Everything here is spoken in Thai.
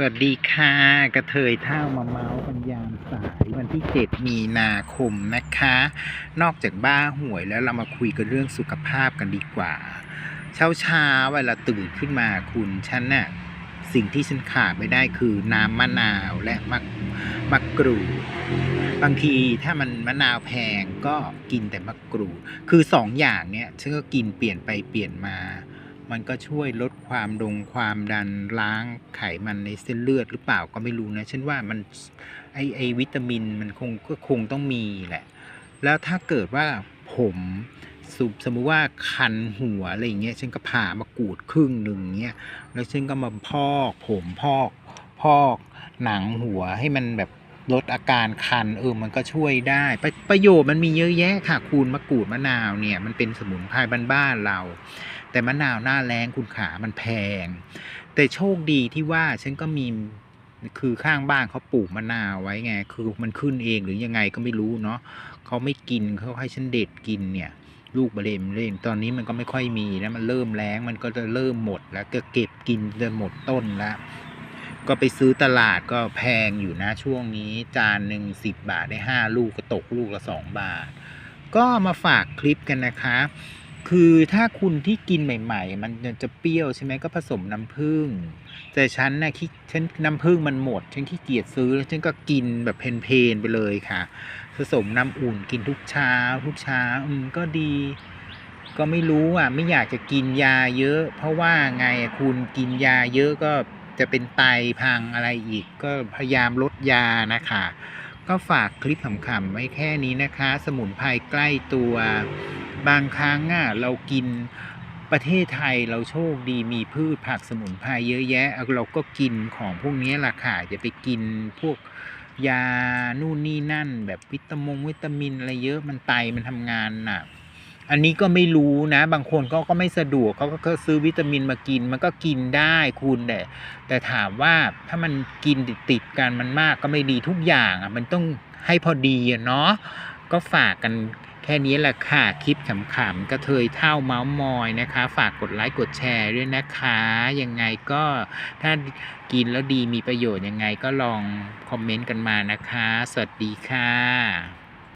สวัสดีค่ะ กระเทยเท่ามาเมาส์กันยามสายวันที่ 7 มีนาคมนะคะ นอกจากบ้าหวยแล้วเรามาคุยกันเรื่องสุขภาพกันดีกว่า เช้าเช้าเวลาตื่นขึ้นมาคุณฉันน่ะสิ่งที่ฉันขาดไม่ได้คือน้ำมะนาวและมะมะกรูดบางทีถ้ามันมะนาวแพงก็กินแต่มะกรูดคือสองอย่างเนี้ยฉันก็กินเปลี่ยนไปเปลี่ยนมา มันก็ช่วยลดความดงความดันล้างไขมันในเส้นเลือดหรือเปล่าก็ไม่รู้นะฉันว่ามันไอไอวิตามินมันคงก็คงต้องมีแหละ แล้วถ้าเกิดว่าผมสมสมมุติว่าคันหัวอะไรอย่างเงี้ยฉันก็ผ่ามากรูดครึ่งหนึ่งเงี้ยแล้วฉันก็มาพอกผมพอกพอกหนังหัวให้มันแบบลดอาการคันเออมันก็ช่วยได้ ประประโยชน์มันมีเยอะแยะค่ะคุณมะกรูดมะนาวเนี่ยมันเป็นสมุนไพรบ้านๆเรา แต่มะนาวหน้าแรงคุณขามันแพง แต่โชคดีที่ว่าฉันก็มีคือข้างบ้านเขาปลูกมะนาวไว้ไง คือมันขึ้นเองหรือยังไงก็ไม่รู้เนาะเขาไม่กินเขาให้ฉันเด็ดกินเนี่ย ลูกบะเลมเล่นตอนนี้มันก็ไม่ค่อยมีแล้วมันเริ่มแรงมันก็จะเริ่มหมดแล้วก็เก็บกินจะหมดต้นแล้วก็ไปซื้อตลาดก็แพงอยู่นะช่วงนี้จานหนึ่งสิบบาทได้ห้าลูกก็ตกลูกละสองบาท ก็มาฝากคลิปกันนะคะ คือถ้าคุณที่กินใหม่ ๆ มันจะเปรี้ยวใช่ไหมก็ผสมน้ำผึ้งแต่ฉันนะขี้ฉันน้ำผึ้งมันหมด ฉันขี้เกียจซื้อแล้วฉันก็กินแบบเพลนๆไปเลยค่ะ ผสมน้ำอุ่นกินทุกเช้า ทุกเช้า อืมก็ดี ก็ไม่รู้อะ ไม่อยากจะกินยาเยอะ เพราะว่าไงคุณกินยาเยอะก็จะเป็นไตพังอะไรอีก ก็พยายามลดยานะคะก็ฝากคลิปขำๆไว้แค่นี้นะคะ สมุนไพรใกล้ตัว บางครั้งอะเรากินประเทศไทยเราโชคดีมีพืชผักสมุนไพรเยอะแยะ เราก็กินของพวกนี้แหละค่ะจะไปกินพวกยานู่นนี่นั่น แบบวิตามงวิตามินอะไรเยอะมันไตมันทำงานน่ะอันนี้ก็ไม่รู้นะ บางคนก็ก็ไม่สะดวกเขาก็ซื้อวิตามินมากิน มันก็กินได้คุณแต่แต่ถามว่าถ้ามันกินติดตดๆกันมันมากก็ไม่ดีทุกอย่างอะมันต้องให้พอดีอะเนาะก็ฝากกัน ค่นี้แหละค่ะ คลิปขำๆกระเทยเท่าเมาส์มอยนะคะ ฝากกดไลค์กดแชร์ด้วยนะคะ ยังไงก็ถ้ากินแล้วดีมีประโยชน์ยังไงก็ลองคอมเมนต์กันมานะคะ สวัสดีค่ะ